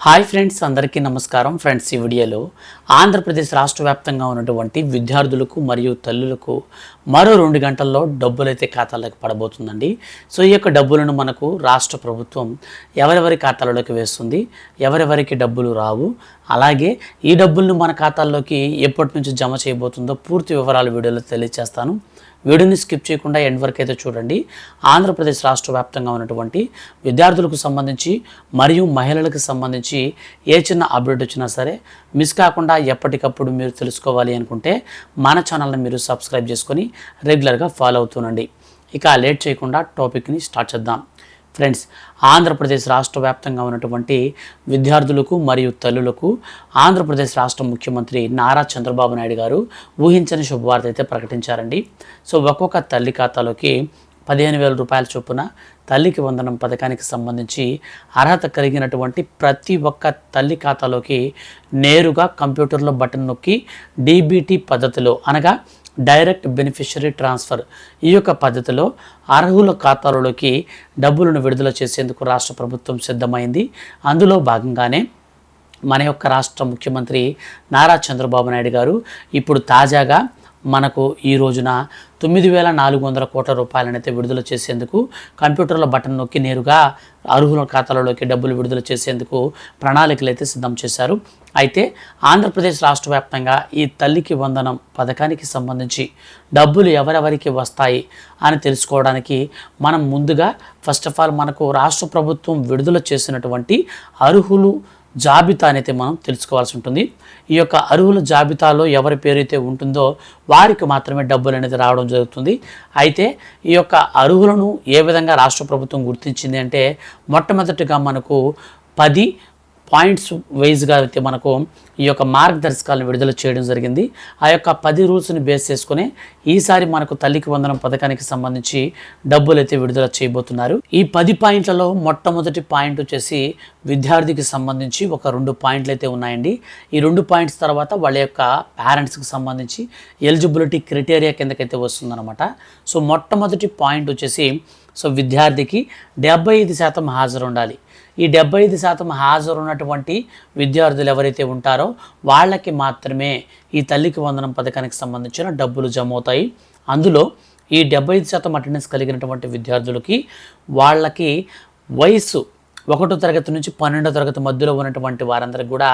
Hi friends అందరికీ నమస్కారం. Friends ఈ వీడియోలో ఆంధ్రప్రదేశ్ రాష్ట్ర వ్యాప్తంగా ఉన్నటువంటి విద్యార్థులకు మరియు తల్లులకు మరో రెండు గంటల్లో డబ్బులు అయితే ఖాతాలోకి పడబోతుందండి. సో ఈ యొక్క డబ్బులను మనకు రాష్ట్ర ప్రభుత్వం ఎవరెవరి ఖాతాలలోకి వేస్తుంది ఎవరెవరికి డబ్బులు రావు అలాగే ఈ డబ్బులను మన ఖాతాల్లోకి ఎప్పటి నుంచి జమ చేయబోతుందో పూర్తి వివరాలు వీడియోలో తెలియజేస్తాను. వీడియోని స్కిప్ చేయకుండా ఎండ్ వరకు అయితే చూడండి. ఆంధ్రప్రదేశ్ రాష్ట్ర వ్యాప్తంగా ఉన్నటువంటి విద్యార్థులకు సంబంధించి మరియు మహిళలకు సంబంధించి ఏ చిన్న అప్డేట్ వచ్చినా సరే మిస్ కాకుండా ఎప్పటికప్పుడు మీరు తెలుసుకోవాలి అనుకుంటే మన ఛానల్ని మీరు సబ్స్క్రైబ్ చేసుకొని రెగ్యులర్గా ఫాలో అవుతుండండి ఇక లేట్ చేయకుండా టాపిక్ని స్టార్ట్ చేద్దాం. ఫ్రెండ్స్ ఆంధ్రప్రదేశ్ రాష్ట్ర వ్యాప్తంగా ఉన్నటువంటి విద్యార్థులకు మరియు తల్లులకు ఆంధ్రప్రదేశ్ రాష్ట్ర ముఖ్యమంత్రి నారా చంద్రబాబు నాయుడు గారు ఊహించని శుభవార్త అయితే ప్రకటించారండి. సో ఒక్కొక్క తల్లి ఖాతాలోకి పదిహేను వేల రూపాయల చొప్పున తల్లికి వందనం పథకానికి సంబంధించి అర్హత కలిగినటువంటి ప్రతి ఒక్క తల్లి ఖాతాలోకి నేరుగా కంప్యూటర్లో బటన్ నొక్కి డీబీటీ పద్ధతిలో అనగా డైరెక్ట్ బెనిఫిషరీ ట్రాన్స్ఫర్ ఈ యొక్క పద్ధతిలో అర్హుల ఖాతాలలోకి డబ్బులను విడుదల చేసేందుకు రాష్ట్ర ప్రభుత్వం సిద్ధమైంది. అందులో భాగంగానే మన యొక్క రాష్ట్ర ముఖ్యమంత్రి నారా చంద్రబాబు నాయుడు గారు ఇప్పుడు తాజాగా మనకు ఈ రోజున తొమ్మిది వేల నాలుగు వందల కోట్ల రూపాయలనైతే విడుదల చేసేందుకు కంప్యూటర్ల బటన్ నొక్కి నేరుగా అర్హుల ఖాతాలలోకి డబ్బులు విడుదల చేసేందుకు ప్రణాళికలు అయితే సిద్ధం చేశారు. అయితే ఆంధ్రప్రదేశ్ రాష్ట్ర వ్యాప్తంగా ఈ తల్లికి వందనం పథకానికి సంబంధించి డబ్బులు ఎవరెవరికి వస్తాయి అని తెలుసుకోవడానికి మనం ముందుగా ఫస్ట్ ఆఫ్ ఆల్ మనకు రాష్ట్ర ప్రభుత్వం విడుదల చేసినటువంటి అర్హులు జాబితా అయితే మనం తెలుసుకోవాల్సి ఉంటుంది. ఈ యొక్క అర్హుల జాబితాలో ఎవరి పేరు అయితే ఉంటుందో వారికి మాత్రమే డబ్బులు అనేది రావడం జరుగుతుంది. అయితే ఈ యొక్క అర్హులను ఏ విధంగా రాష్ట్ర ప్రభుత్వం గుర్తించింది అంటే మొట్టమొదటిగా మనకు పది పాయింట్స్ వైజ్గా అయితే మనకు ఈ యొక్క మార్గదర్శకాలను విడుదల చేయడం జరిగింది. ఆ యొక్క పది రూల్స్ని బేస్ చేసుకుని ఈసారి మనకు తల్లికి వందనం పథకానికి సంబంధించి డబ్బులు అయితే విడుదల చేయబోతున్నారు. ఈ పది పాయింట్లలో మొట్టమొదటి పాయింట్ వచ్చేసి విద్యార్థికి సంబంధించి ఒక రెండు పాయింట్లు అయితే ఉన్నాయండి. ఈ రెండు పాయింట్స్ తర్వాత వాళ్ళ యొక్క పేరెంట్స్కి సంబంధించి ఎలిజిబిలిటీ క్రైటీరియా కిందకైతే వస్తుందన్నమాట. సో మొట్టమొదటి పాయింట్ వచ్చేసి సో విద్యార్థికి డెబ్బై ఐదు శాతం హాజరు ఉండాలి ఈ డెబ్బై ఐదు శాతం హాజరు ఉన్నటువంటి విద్యార్థులు ఎవరైతే ఉంటారో వాళ్ళకి మాత్రమే ఈ తల్లికి వందనం పథకానికి సంబంధించిన డబ్బులు జమ అవుతాయి అందులో ఈ డెబ్బై ఐదు శాతం అటెండెన్స్ కలిగినటువంటి విద్యార్థులకి వాళ్ళకి వయసు ఒకటో తరగతి నుంచి పన్నెండో తరగతి మధ్యలో ఉన్నటువంటి వారందరికి కూడా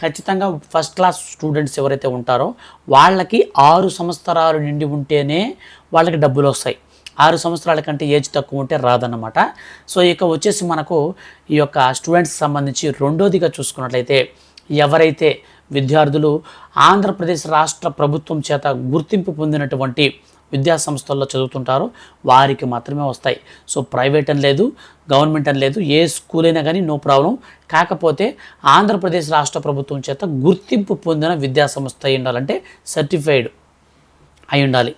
ఖచ్చితంగా ఫస్ట్ క్లాస్ స్టూడెంట్స్ ఎవరైతే ఉంటారో వాళ్ళకి ఆరు సంవత్సరాలు నిండి ఉంటేనే వాళ్ళకి డబ్బులు వస్తాయి. ఆరు సంవత్సరాల కంటే ఏజ్ తక్కువ ఉంటే రాదన్నమాట. సో ఇక వచ్చేసి మనకు ఈ యొక్క స్టూడెంట్స్ సంబంధించి రెండోదిగా చూసుకున్నట్లయితే ఎవరైతే విద్యార్థులు ఆంధ్రప్రదేశ్ రాష్ట్ర ప్రభుత్వం చేత గుర్తింపు పొందినటువంటి విద్యా సంస్థల్లో చదువుతుంటారో వారికి మాత్రమే వస్తాయి. సో ప్రైవేట్ అని లేదు గవర్నమెంట్ అని లేదు ఏ స్కూల్ అయినా కానీ నో ప్రాబ్లం. కాకపోతే ఆంధ్రప్రదేశ్ రాష్ట్ర ప్రభుత్వం చేత గుర్తింపు పొందిన విద్యా సంస్థ అయి ఉండాలంటే సర్టిఫైడ్ అయి ఉండాలి.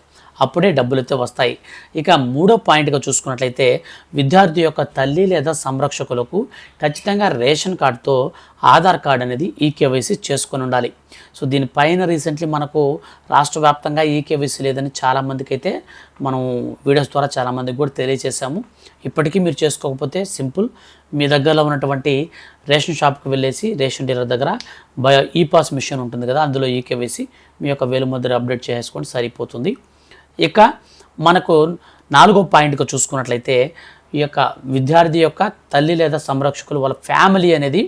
అప్పుడే డబ్బులు అయితే వస్తాయి. ఇక మూడో పాయింట్గా చూసుకున్నట్లయితే విద్యార్థి యొక్క తల్లి లేదా సంరక్షకులకు ఖచ్చితంగా రేషన్ కార్డుతో ఆధార్ కార్డ్ అనేది ఈకేవైసీ చేసుకొని ఉండాలి. సో దీనిపైన రీసెంట్లీ మనకు రాష్ట్ర వ్యాప్తంగా ఈకేవైసీ లేదని చాలామందికి అయితే మనం వీడియోస్ ద్వారా చాలామందికి కూడా తెలియజేశాము. ఇప్పటికీ మీరు చేసుకోకపోతే సింపుల్. మీ దగ్గరలో ఉన్నటువంటి రేషన్ షాప్కి వెళ్ళేసి రేషన్ డీలర్ దగ్గర బయో ఈ పాస్ మిషన్ ఉంటుంది కదా అందులో ఈకేవైసీ మీ యొక్క వేలుముద్ర అప్డేట్ చేసుకోండి సరిపోతుంది. ఇక మనకు నాలుగో పాయింట్గా చూసుకున్నట్లయితే ఈ యొక్క విద్యార్థి యొక్క తల్లి లేదా సంరక్షకులు వాళ్ళ ఫ్యామిలీ అనేది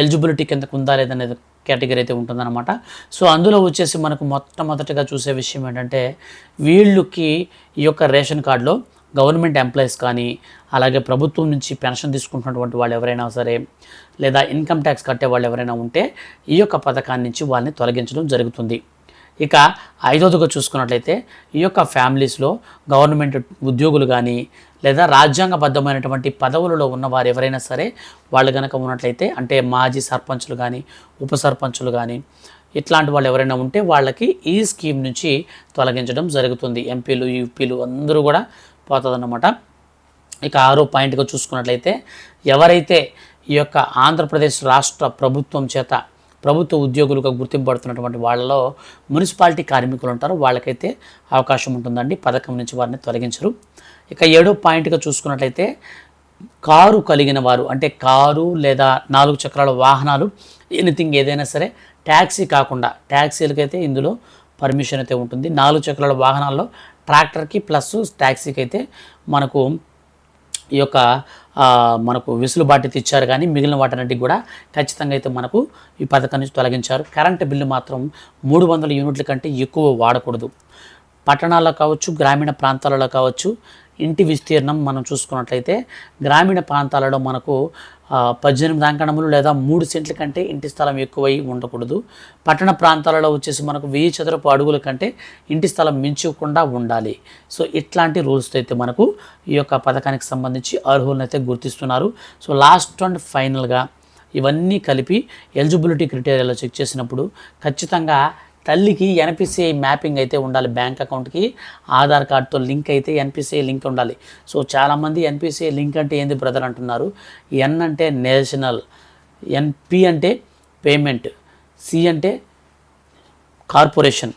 ఎలిజిబిలిటీ కిందకు ఉందా లేదనేది కేటగిరీ అయితే ఉంటుందన్నమాట. సో అందులో వచ్చేసి మనకు మొట్టమొదటిగా చూసే విషయం ఏంటంటే వీళ్ళకి ఈ యొక్క రేషన్ కార్డులో గవర్నమెంట్ ఎంప్లాయీస్ కానీ అలాగే ప్రభుత్వం నుంచి పెన్షన్ తీసుకుంటున్నటువంటి వాళ్ళు ఎవరైనా సరే లేదా ఇన్కమ్ ట్యాక్స్ కట్టే వాళ్ళు ఎవరైనా ఉంటే ఈ యొక్క పథకాన్ని నుంచి వాళ్ళని తొలగించడం జరుగుతుంది. ఇక ఐదవదిగా చూసుకున్నట్లయితే ఈ యొక్క ఫ్యామిలీస్లో గవర్నమెంట్ ఉద్యోగులు కానీ లేదా రాజ్యాంగబద్ధమైనటువంటి పదవులలో ఉన్నవారు ఎవరైనా సరే వాళ్ళు కనుక ఉన్నట్లయితే అంటే మాజీ సర్పంచులు కానీ ఉప సర్పంచులు కానీ ఇట్లాంటి వాళ్ళు ఎవరైనా ఉంటే వాళ్ళకి ఈ స్కీమ్ నుంచి తొలగించడం జరుగుతుంది. ఎంపీలు యూపీలు అందరూ కూడా పోతుందన్నమాట. ఇక ఆరో పాయింట్గా చూసుకున్నట్లయితే ఎవరైతే ఈ యొక్క ఆంధ్రప్రదేశ్ రాష్ట్ర ప్రభుత్వం చేత ప్రభుత్వ ఉద్యోగులుగా గుర్తింపబడుతున్నటువంటి వాళ్ళలో మున్సిపాలిటీ కార్మికులు ఉంటారు. వాళ్ళకైతే అవకాశం ఉంటుందండి. పథకం నుంచి వారిని తొలగించరు. ఇక ఏడో పాయింట్గా చూసుకున్నట్లయితే కారు కలిగిన వారు అంటే కారు లేదా నాలుగు చక్రాల వాహనాలు ఎనీథింగ్ ఏదైనా సరే ట్యాక్సీ కాకుండా ట్యాక్సీలకైతే ఇందులో పర్మిషన్ అయితే ఉంటుంది. నాలుగు చక్రాల వాహనాల్లో ట్రాక్టర్కి ప్లస్ ట్యాక్సీకి అయితే మనకు ఈ యొక్క మనకు వెసులుబాటు ఇచ్చారు కానీ మిగిలిన వాటన్నిటికి కూడా ఖచ్చితంగా అయితే మనకు ఈ పథకం నుంచి తొలగించారు. కరెంటు బిల్లు మాత్రం మూడు వందల యూనిట్ల కంటే ఎక్కువ వాడకూడదు. పట్టణాల్లో కావచ్చు గ్రామీణ ప్రాంతాలలో కావచ్చు ఇంటి విస్తీర్ణం మనం చూసుకున్నట్లయితే గ్రామీణ ప్రాంతాలలో మనకు పద్దెనిమిది అంకణములు లేదా మూడు సెంట్ల కంటే ఇంటి స్థలం ఎక్కువై ఉండకూడదు. పట్టణ ప్రాంతాలలో వచ్చేసి మనకు వెయ్యి చదరపు అడుగుల కంటే ఇంటి స్థలం మించకుండా ఉండాలి. సో ఇట్లాంటి రూల్స్తో అయితే మనకు ఈ యొక్క పథకానికి సంబంధించి అర్హులను అయితే గుర్తిస్తున్నారు. సో లాస్ట్ అండ్ ఫైనల్గా ఇవన్నీ కలిపి ఎలిజిబిలిటీ క్రిటేరియాలో చెక్ చేసినప్పుడు ఖచ్చితంగా తల్లికి ఎన్పిసిఐ మ్యాపింగ్ అయితే ఉండాలి బ్యాంక్ అకౌంట్కి. ఆధార్ కార్డ్తో లింక్ అయితే ఎన్పిసిఐ లింక్ ఉండాలి. సో చాలామంది ఎన్పిసిఐ లింక్ అంటే ఏంది బ్రదర్ అంటున్నారు? ఎన్ అంటే నేషనల్ ఎన్పి అంటే పేమెంట్ సి అంటే కార్పొరేషన్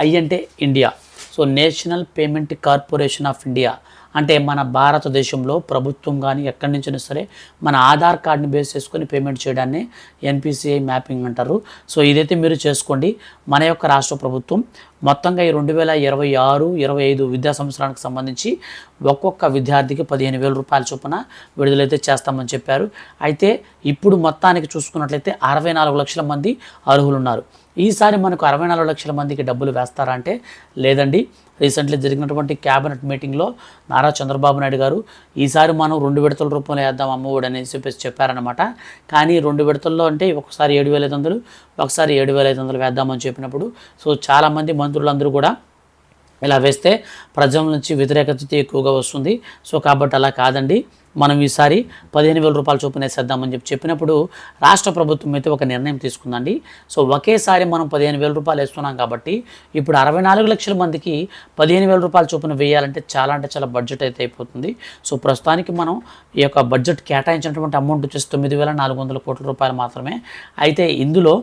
ఐ అంటే India. So national payment corporation of India. అంటే మన భారతదేశంలో ప్రభుత్వం కానీ ఎక్కడి నుంచైనా సరే మన ఆధార్ కార్డ్ని బేస్ చేసుకొని పేమెంట్ చేయడాన్ని ఎన్పిసిఐ మ్యాపింగ్ అంటారు. సో ఇదైతే మీరు చేసుకోండి. మన యొక్క రాష్ట్ర ప్రభుత్వం మొత్తంగా ఈ రెండు వేల ఇరవై ఆరు ఇరవై ఐదు విద్యా సంవత్సరానికి సంబంధించి ఒక్కొక్క విద్యార్థికి పదిహేను వేల రూపాయల చొప్పున విడుదలైతే చేస్తామని చెప్పారు. అయితే ఇప్పుడు మొత్తానికి చూసుకున్నట్లయితే అరవై నాలుగు లక్షల మంది అర్హులు ఉన్నారు ఈసారి మనకు అరవై నాలుగు లక్షల మందికి డబ్బులు వేస్తారా అంటే లేదండి. రీసెంట్లీ జరిగినటువంటి క్యాబినెట్ మీటింగ్లో నారా చంద్రబాబు నాయుడు గారు ఈసారి మనం రెండు విడతల రూపంలో వేద్దాం అమ్మఒడి అని చెప్పేసి చెప్పారనమాట కానీ రెండు విడతల్లో అంటే ఒకసారి ఏడు వేల ఐదు వందలు ఒకసారి ఏడు వేల ఐదు వందలు వేద్దామని చెప్పినప్పుడు సో చాలామంది మంత్రులందరూ కూడా ఇలా వేస్తే ప్రజల నుంచి వ్యతిరేకత ఎక్కువగా వస్తుంది. సో కాబట్టి అలా కాదండి. మనం ఈసారి పదిహేను వేల రూపాయలు చొప్పున వేసేద్దామని చెప్పి చెప్పినప్పుడు రాష్ట్ర ప్రభుత్వం అయితే ఒక నిర్ణయం తీసుకుందండి. సో ఒకేసారి మనం పదిహేను వేల రూపాయలు వేస్తున్నాం కాబట్టి ఇప్పుడు అరవై నాలుగు లక్షల మందికి పదిహేను వేల రూపాయల చొప్పున వేయాలంటే చాలా అంటే చాలా బడ్జెట్ అయితే అయిపోతుంది. సో ప్రస్తుతానికి మనం ఈ యొక్క బడ్జెట్ కేటాయించినటువంటి అమౌంట్ వచ్చేసి తొమ్మిది వేల నాలుగు వందల కోట్ల రూపాయలు మాత్రమే. అయితే ఇందులో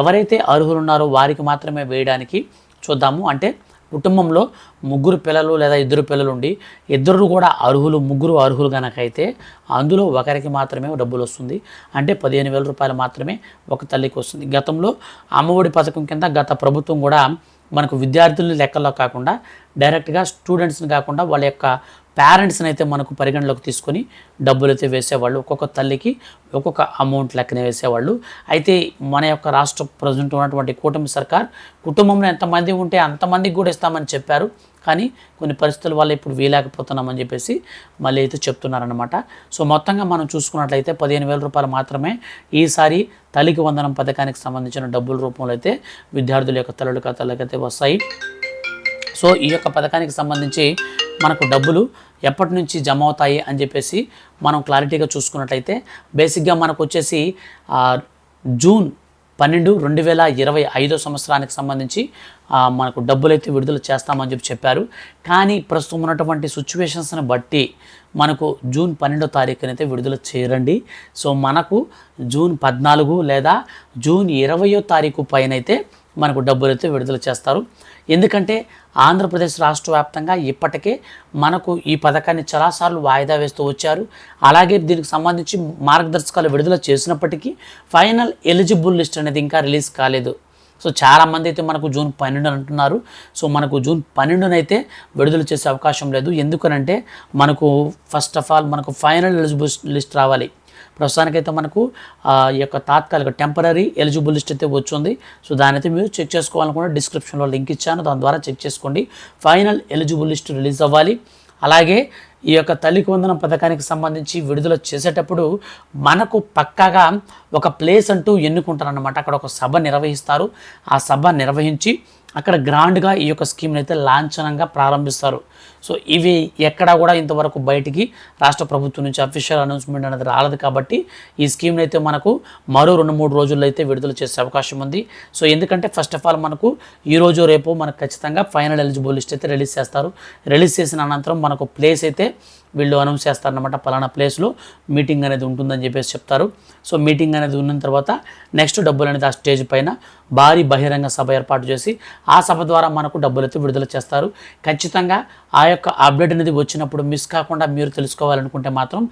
ఎవరైతే అర్హులు ఉన్నారో వారికి మాత్రమే వేయడానికి చూద్దాము. అంటే కుటుంబంలో ముగ్గురు పిల్లలు లేదా ఇద్దరు పిల్లలు ఉండి ఇద్దరు కూడా అర్హులు ముగ్గురు అర్హులు కనుకైతే అయితే అందులో ఒకరికి మాత్రమే డబ్బులు వస్తుంది. అంటే పదిహేను వేల రూపాయలు మాత్రమే ఒక తల్లికి వస్తుంది. గతంలో అమ్మఒడి పథకం కింద గత ప్రభుత్వం కూడా మనకు విద్యార్థులని లెక్కల్లో కాకుండా డైరెక్ట్గా స్టూడెంట్స్ని కాకుండా వాళ్ళ యొక్క పేరెంట్స్ని అయితే మనకు పరిగణలోకి తీసుకొని డబ్బులు అయితే వేసేవాళ్ళు ఒక్కొక్క తల్లికి ఒక్కొక్క అమౌంట్ లెక్కనే వేసేవాళ్ళు. అయితే మన యొక్క రాష్ట్ర ప్రజెంట్ ఉన్నటువంటి కూటమి సర్కార్ కుటుంబంలో ఎంతమంది ఉంటే అంతమందికి కూడా ఇస్తామని చెప్పారు. కానీ కొన్ని పరిస్థితుల వల్ల ఇప్పుడు వీలేకపోతున్నామని చెప్పేసి మళ్ళీ అయితే చెప్తున్నారనమాట సో మొత్తంగా మనం చూసుకున్నట్లయితే పదిహేను వేల రూపాయలు మాత్రమే ఈసారి తల్లికి వందనం పథకానికి సంబంధించిన డబ్బుల రూపంలో అయితే విద్యార్థుల యొక్క తల్లుల ఖాతాలకైతే అయితే వస్తాయి. సో ఈ యొక్క పథకానికి సంబంధించి మనకు డబ్బులు ఎప్పటి నుంచి జమ అవుతాయి అని చెప్పేసి మనం క్లారిటీగా చూసుకున్నట్లయితే బేసిక్గా మనకు వచ్చేసి జూన్ పన్నెండు రెండు వేల ఇరవై ఐదో సంవత్సరానికి సంబంధించి మనకు డబ్బులైతే విడుదల చేస్తామని చెప్పి చెప్పారు. కానీ ప్రస్తుతం ఉన్నటువంటి సిచ్యువేషన్స్ని బట్టి మనకు జూన్ పన్నెండో తారీఖునైతే విడుదల చేయరండి సో మనకు జూన్ పద్నాలుగు లేదా జూన్ ఇరవయో తారీఖు పైన అయితే మనకు డబ్బులు అయితే విడుదల చేస్తారు. ఎందుకంటే ఆంధ్రప్రదేశ్ రాష్ట్ర వ్యాప్తంగా ఇప్పటికే మనకు ఈ పథకాన్ని చాలాసార్లు వాయిదా వేస్తూ వచ్చారు. అలాగే దీనికి సంబంధించి మార్గదర్శకాలు విడుదల చేసినప్పటికీ ఫైనల్ ఎలిజిబుల్ లిస్ట్ అనేది ఇంకా రిలీజ్ కాలేదు. సో చాలామంది అయితే మనకు జూన్ పన్నెండు అంటున్నారు. సో మనకు జూన్ పన్నెండునైతే విడుదల చేసే అవకాశం లేదు. ఎందుకనంటే మనకు ఫస్ట్ ఆఫ్ ఆల్ మనకు ఫైనల్ ఎలిజిబుల్ లిస్ట్ రావాలి. ప్రస్తుతానికైతే మనకు ఆ, ఈ యొక్క తాత్కాలిక టెంపరీ ఎలిజిబుల్ లిస్ట్ అయితే వచ్చింది. సో దాని అయితే మీరు చెక్ చేసుకోవాలనుకుంటే డిస్క్రిప్షన్లో లింక్ ఇచ్చాను. దాని ద్వారా చెక్ చేసుకోండి. ఫైనల్ ఎలిజిబుల్ లిస్ట్ రిలీజ్ అవ్వాలి. అలాగే ఈ యొక్క తల్లికి వందనం పథకానికి సంబంధించి విడుదల చేసేటప్పుడు మనకు పక్కాగా ఒక ప్లేస్ అంటూ ఎన్నుకుంటారనమాట అక్కడ ఒక సభ నిర్వహిస్తారు. ఆ సభ నిర్వహించి అక్కడ గ్రాండ్గా ఈ యొక్క స్కీమ్ని అయితే లాంఛనంగా ప్రారంభిస్తారు. సో ఇవి ఎక్కడా కూడా ఇంతవరకు బయటికి రాష్ట్ర ప్రభుత్వం నుంచి అఫీషియల్ అనౌన్స్మెంట్ అనేది రాలేదు కాబట్టి ఈ స్కీమ్ని అయితే మనకు మరో రెండు మూడు రోజుల్లో అయితే విడుదల చేసే అవకాశం ఉంది. సో ఎందుకంటే ఫస్ట్ ఆఫ్ ఆల్ మనకు ఈ రోజు రేపు మనకు ఖచ్చితంగా ఫైనల్ ఎలిజిబుల్ లిస్ట్ అయితే రిలీజ్ చేస్తారు. రిలీజ్ చేసిన అనంతరం మనకు ప్లేస్ అయితే వీళ్ళు అనౌన్స్ చేస్తారనమాట పలానా ప్లేస్లో మీటింగ్ అనేది ఉంటుందని చెప్పేసి చెప్తారు. సో మీటింగ్ అనేది ఉన్న తర్వాత నెక్స్ట్ డబ్బులు అనేది ఆ స్టేజ్ పైన భారీ బహిరంగ సభ ఏర్పాటు చేసి ఆ సభ ద్వారా మనకు డబ్బులు అయితే విడుదల చేస్తారు. ఖచ్చితంగా ఆ యొక్క అప్డేట్ అనేది వచ్చినప్పుడు మిస్ కాకుండా మీరు తెలుసుకోవాలనుకుంటే మాత్రం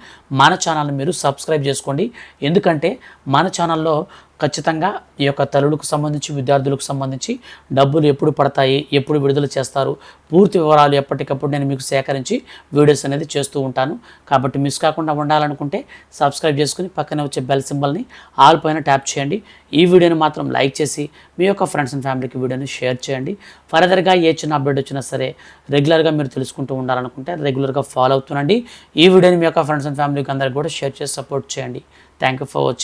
మన ఛానల్ని మీరు సబ్స్క్రైబ్ చేసుకోండి. ఎందుకంటే మన ఛానల్లో ఖచ్చితంగా ఈ యొక్క తల్లులకు సంబంధించి విద్యార్థులకు సంబంధించి డబ్బులు ఎప్పుడు పడతాయి ఎప్పుడు విడుదల చేస్తారు పూర్తి వివరాలు ఎప్పటికప్పుడు నేను మీకు సేకరించి వీడియోస్ అనేది చేస్తూ ఉంటాను. కాబట్టి మిస్ కాకుండా ఉండాలనుకుంటే సబ్స్క్రైబ్ చేసుకుని పక్కనే వచ్చే బెల్ సింబల్ని ఆల్ పైన ట్యాప్ చేయండి. ఈ వీడియోని మాత్రం లైక్ చేసి మీ యొక్క ఫ్రెండ్స్ అండ్ ఫ్యామిలీకి వీడియోని షేర్ చేయండి. ఫర్దర్గా ఏ చిన్న అప్డేట్ వచ్చినా సరే రెగ్యులర్గా మీరు తెలుసుకుంటూ ఉండాలనుకుంటే రెగ్యులర్గా ఫాలో అవుతుండండి. ఈ వీడియోని మీ యొక్క ఫ్రెండ్స్ అండ్ ఫ్యామిలీకి అందరికీ కూడా షేర్ చేసి సపోర్ట్ చేయండి. Thank you for watching.